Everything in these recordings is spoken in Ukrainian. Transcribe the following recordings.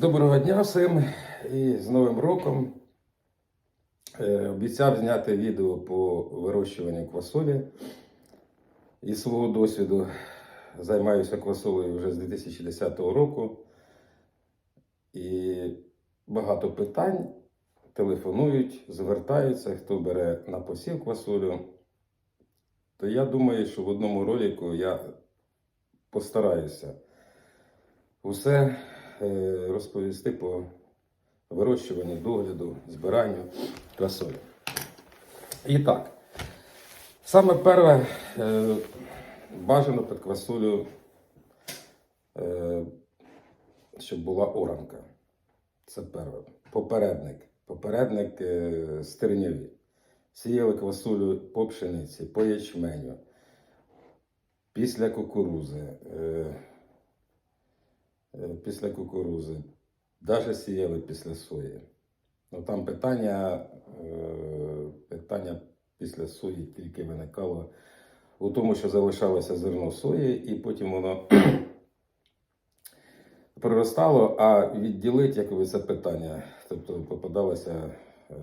Доброго дня всім і з Новим роком. Е, Обіцяв зняти відео по вирощуванню квасолі. Із свого досвіду займаюся квасолею вже з 2010 року. І багато питань телефонують, звертаються, хто бере на посів квасолю. То я думаю, що в одному ролику я постараюся усе розповісти по вирощуванню, догляду, збиранню квасолі. І так, саме перше, е, бажано під квасолю, е, щоб була оранка. Це перше. Попередник. Попередник е, стерньові. Сіяли квасолю по пшениці, по ячменю, після кукурузи. Е, після кукурузи. Навіть сіяли після сої. Ну, там питання, е, питання після сої тільки виникало у тому, що залишалося зерно сої, і потім воно проростало, а відділити, як ви це питання, тобто попадалося, е,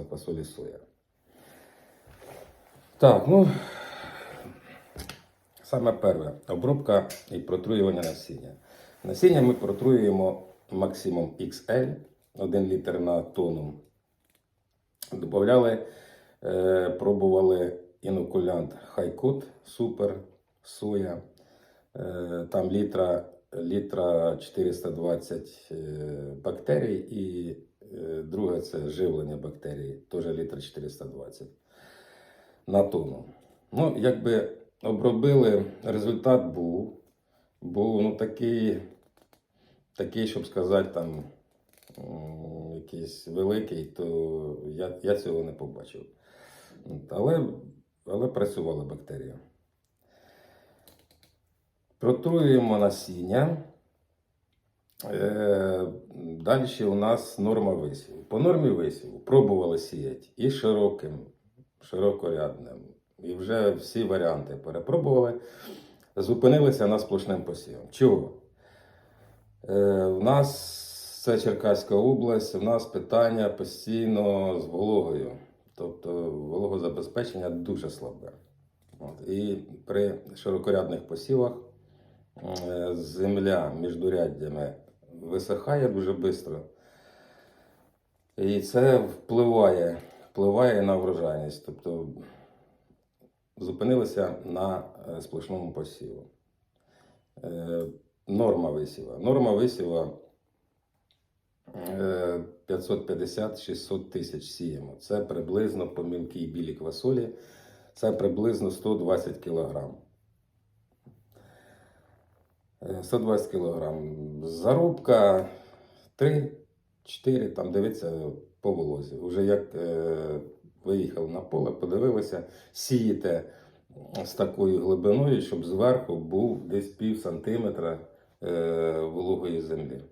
в фасолі соя. Так, ну, саме перше, обробка і протруювання насіння. Насіння ми протруюємо максимум XL, 1 літр на тонну. Добавляли, е, пробували інокулянт Хайкот, супер, соя. Е, там літра, літра 420 е, бактерій і е, друге це живлення бактерій, теж літра 420 на тонну. Ну, якби обробили, результат був, був ну, такий, такий, щоб сказати, там якийсь великий, то я, я цього не побачив. Але, але працювала бактерія. Протруюємо насіння. Е, Далі у нас норма висіву. По нормі висіву пробували сіяти і широким, широкорядним. І вже всі варіанти перепробували. Зупинилися на сплошним посівом. Чого? Е, У нас це Черкаська область, у нас питання постійно з вологою. Тобто вологозабезпечення дуже слабе. От. І при широкорядних посівах е, земля між доряддями висихає дуже швидко. І це впливає, впливає на врожайність. Тобто зупинилися на е, сплошному посіву. Е, Норма висіва. Норма висіва е, 550-600 тисяч сіємо. Це приблизно по мілкій білій квасолі. Це приблизно 120 кілограм. Е, 120 кілограм. Зарубка 3-4, там дивиться по волозі. Уже як е, виїхали на поле, подивилися, сієте з такою глибиною, щоб зверху був десь пів сантиметра е, вологої землі.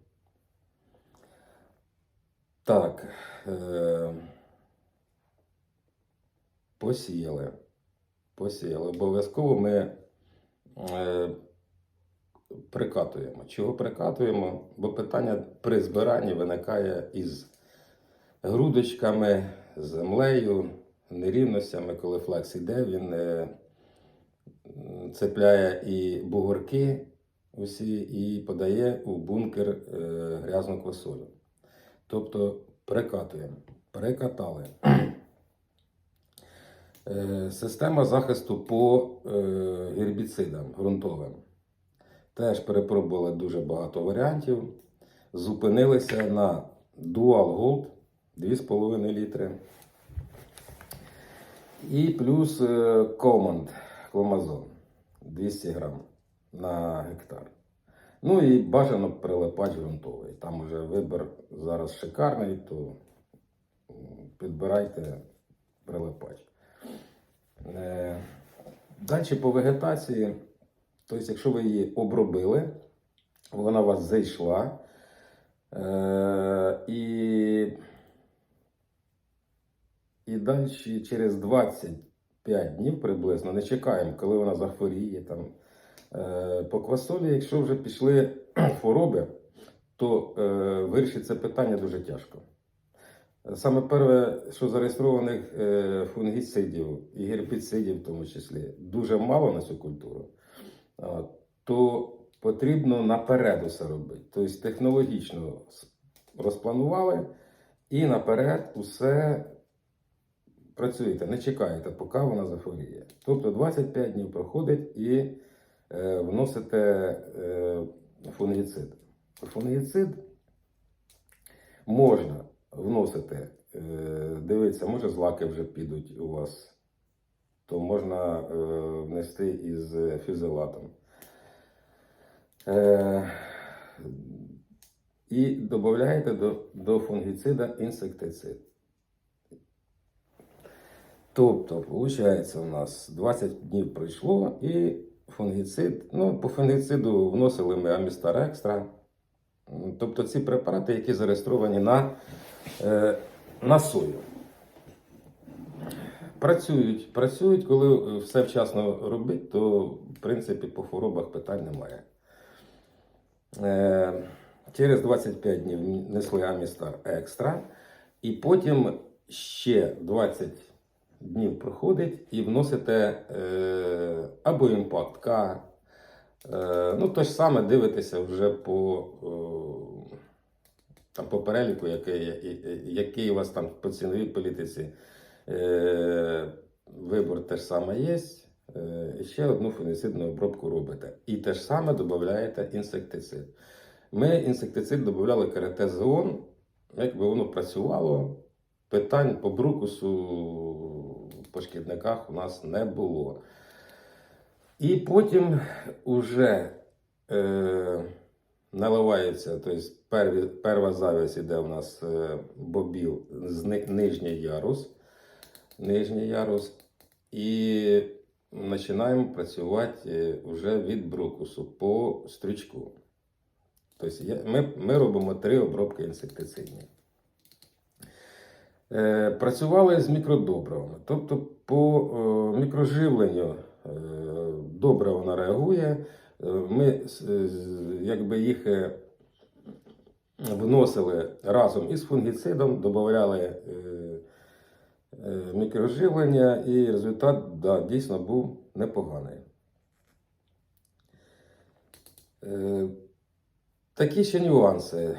Так. Е, посіяли. Посіяли. Обов'язково ми е, прикатуємо. Чого прикатуємо? Бо питання при збиранні виникає із грудочками, землею, нерівностями, коли флекс іде, він е, цепляє і бугорки усі, і подає у бункер е, грязну квасолю. Тобто прикатуємо. Прикатали. Е, Система захисту по гербіцидам ґрунтовим. Теж перепробували дуже багато варіантів. Зупинилися на Dual Gold 2,5 літри. І плюс е, Command Кломазон 200 грам на гектар. Ну і бажано прилипач ґрунтовий. Там вже вибір зараз шикарний, то підбирайте прилипач. Е, Далі по вегетації, тобто, якщо ви її обробили, вона у вас зайшла. Е, і, і далі через 25 днів приблизно не чекаємо, коли вона захворіє. Там. Е, по квасолі, якщо вже пішли хвороби, то е, вирішити це питання дуже тяжко. Саме перше, що зареєстрованих е, фунгіцидів і гербіцидів, в тому числі, дуже мало на цю культуру, то потрібно наперед усе робити. Тобто технологічно розпланували і наперед усе працюєте, не чекаєте, поки вона захворіє. Тобто 25 днів проходить і е, вносите е, фунгіцид. Фунгіцид можна вносити, е, дивіться, може злаки вже підуть у вас, то можна е, внести із фізилатом. Е, і додаєте до, до фунгіцида інсектицид. Тобто, виходить, у нас 20 днів пройшло і фунгіцид. Ну, по фунгіциду вносили ми Амістар Екстра. Тобто ці препарати, які зареєстровані на, е, на сою. Працюють, працюють, коли е, все вчасно робить, то в принципі по хворобах питань немає. Е, через 25 днів несли Амістар Екстра, і потім ще 20 днів проходить і вносите е, або імпакт К. Е, ну, то ж саме дивитеся вже по, е, там, по переліку, який, який у вас там по ціновій політиці. Е, вибор теж саме є. Е, і ще одну фунгіцидну обробку робите. І те ж саме додаєте інсектицид. Ми інсектицид додавали каретезеон, якби воно працювало, питань по брукусу по шкідниках у нас не було. І потім уже е, наливається, тобто перві, перша завість іде у нас е, бобіл з ни- нижній ярус. Нижній ярус. І починаємо працювати вже від брукусу по стрючку. Тобто ми, ми робимо три обробки інсектицидні. Е, працювали з мікродобривами. Тобто по е, мікроживленню е, добре вона реагує. Ми якби їх вносили разом із фунгіцидом, додавали мікроживлення, і результат да, дійсно був непоганий. Такі ще нюанси.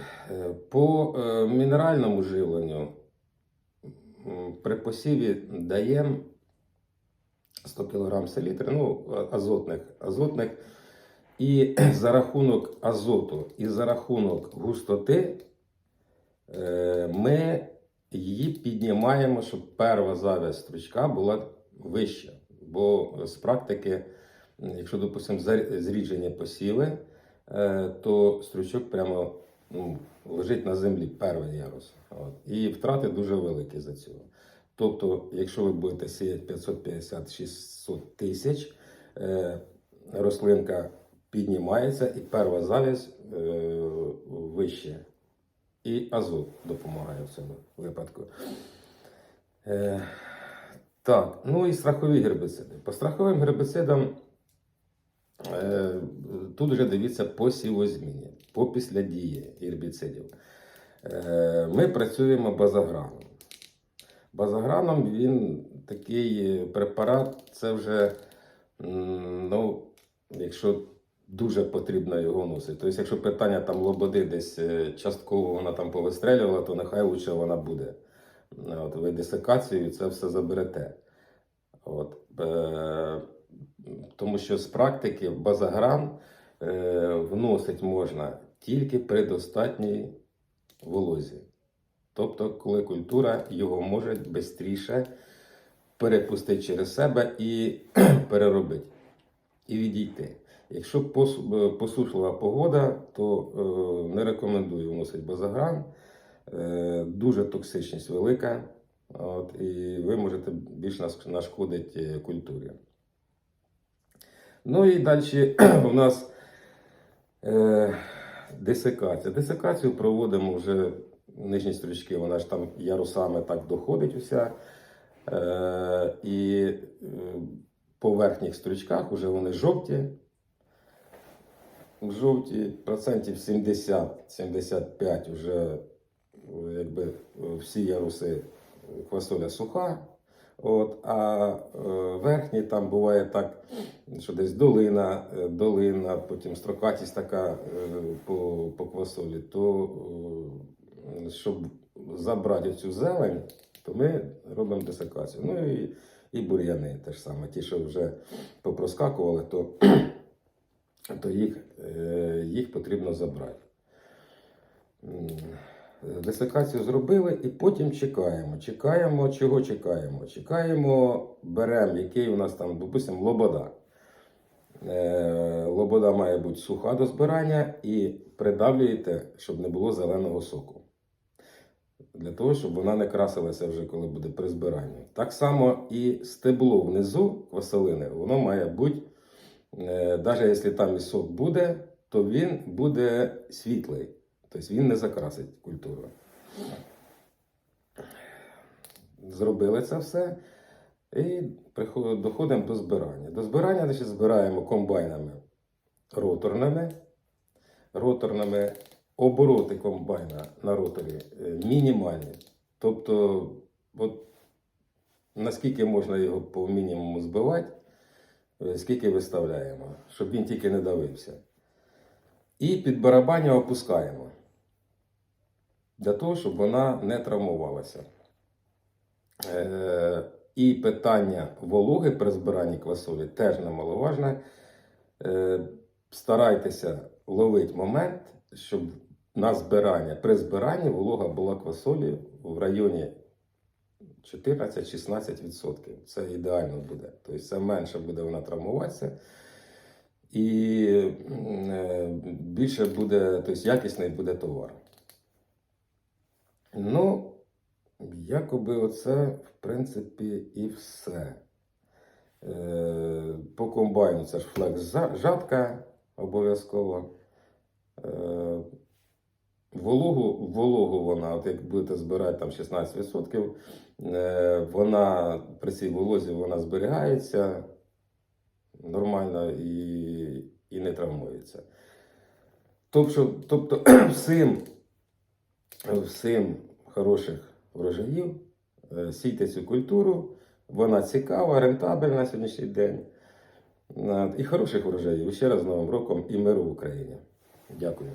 По мінеральному живленню при посіві даємо 100 кг селітри, ну, азотних, азотних. І за рахунок азоту і за рахунок густоти е, ми її піднімаємо, щоб перша зав'язь стручка була вища. Бо з практики, якщо, допустимо, зріджені посіви, е, то стручок прямо ну, лежить на землі перший ярус. От. І втрати дуже великі за цього. Тобто, якщо ви будете сіяти 550-600 тисяч, е, рослинка піднімається і перша зав'язь е, вище. І азот допомагає в цьому випадку. Е, так, ну і страхові гербіциди. По страховим гербіцидам е, тут вже дивіться по сівозміні, по післядії гербіцидів. Е, ми працюємо базаграном. Базаграном він такий препарат, це вже, ну, якщо дуже потрібно його носити. Тобто, якщо питання там лободи десь е, частково вона там повистрелювала, то нехай лучше вона буде. От, ви десикацією це все заберете. От, е, тому що з практики базагран е, вносить можна тільки при достатній волозі. Тобто, коли культура його може швидше перепустити через себе і переробити, і відійти. Якщо е, посушлива погода, то е, не рекомендую вносити базагран. Е, дуже токсичність велика, от, і ви можете більш нашкодити культурі. Ну і далі у нас е, десикація. Десикацію проводимо вже нижні стрічки, вона ж там ярусами так доходить уся. Е, і е, по верхніх стрічках вже вони жовті. жовті процентів 70-75 вже якби всі яруси е, квасоля суха. От, а е, верхні там буває так, що десь долина, е, долина, потім строкатість така е, по, по квасолі, то е, щоб забрати цю зелень, то ми робимо десикацію. Ну і, і бур'яни теж саме. Ті, що вже попроскакували, то, то їх, е, їх потрібно забрати. М, зробили і потім чекаємо. Чекаємо, чого чекаємо? Чекаємо, беремо, який у нас там, допустимо, лобода. Е, Лобода має бути суха до збирання і придавлюєте, щоб не було зеленого соку. Для того, щоб вона не красилася вже, коли буде при збиранні. Так само і стебло внизу квасолини, воно має бути, навіть якщо там і сок буде, то він буде світлий. Тобто він не закрасить культуру. Зробили це все і доходимо до збирання. До збирання значить, збираємо комбайнами роторними. Роторними обороти комбайна на роторі е, мінімальні. Тобто, от, наскільки можна його по мінімуму збивати, е, скільки виставляємо, щоб він тільки не давився. І під барабаня опускаємо. Для того, щоб вона не травмувалася. Е, і питання вологи при збиранні квасолі теж немаловажне. Е, старайтеся ловити момент, щоб на збирання, при збиранні волога була квасолі в районі 14-16%. Це ідеально буде. Тобто це менше буде вона травмуватися. І е, більше буде, тобто якісний буде товар. Ну, якоби оце, в принципі, і все. Е, По комбайну це ж флекс жатка обов'язково. Е, Вологу, вологу вона, от як будете збирати там 16%, е, вона при цій волозі вона зберігається нормально і, і не травмується. Тобто, тобто всім, всім хороших врожаїв е, сійте цю культуру, вона цікава, рентабельна на сьогоднішній день. Е, І хороших врожаїв. Ще раз з Новим роком і миру в Україні. Дякую.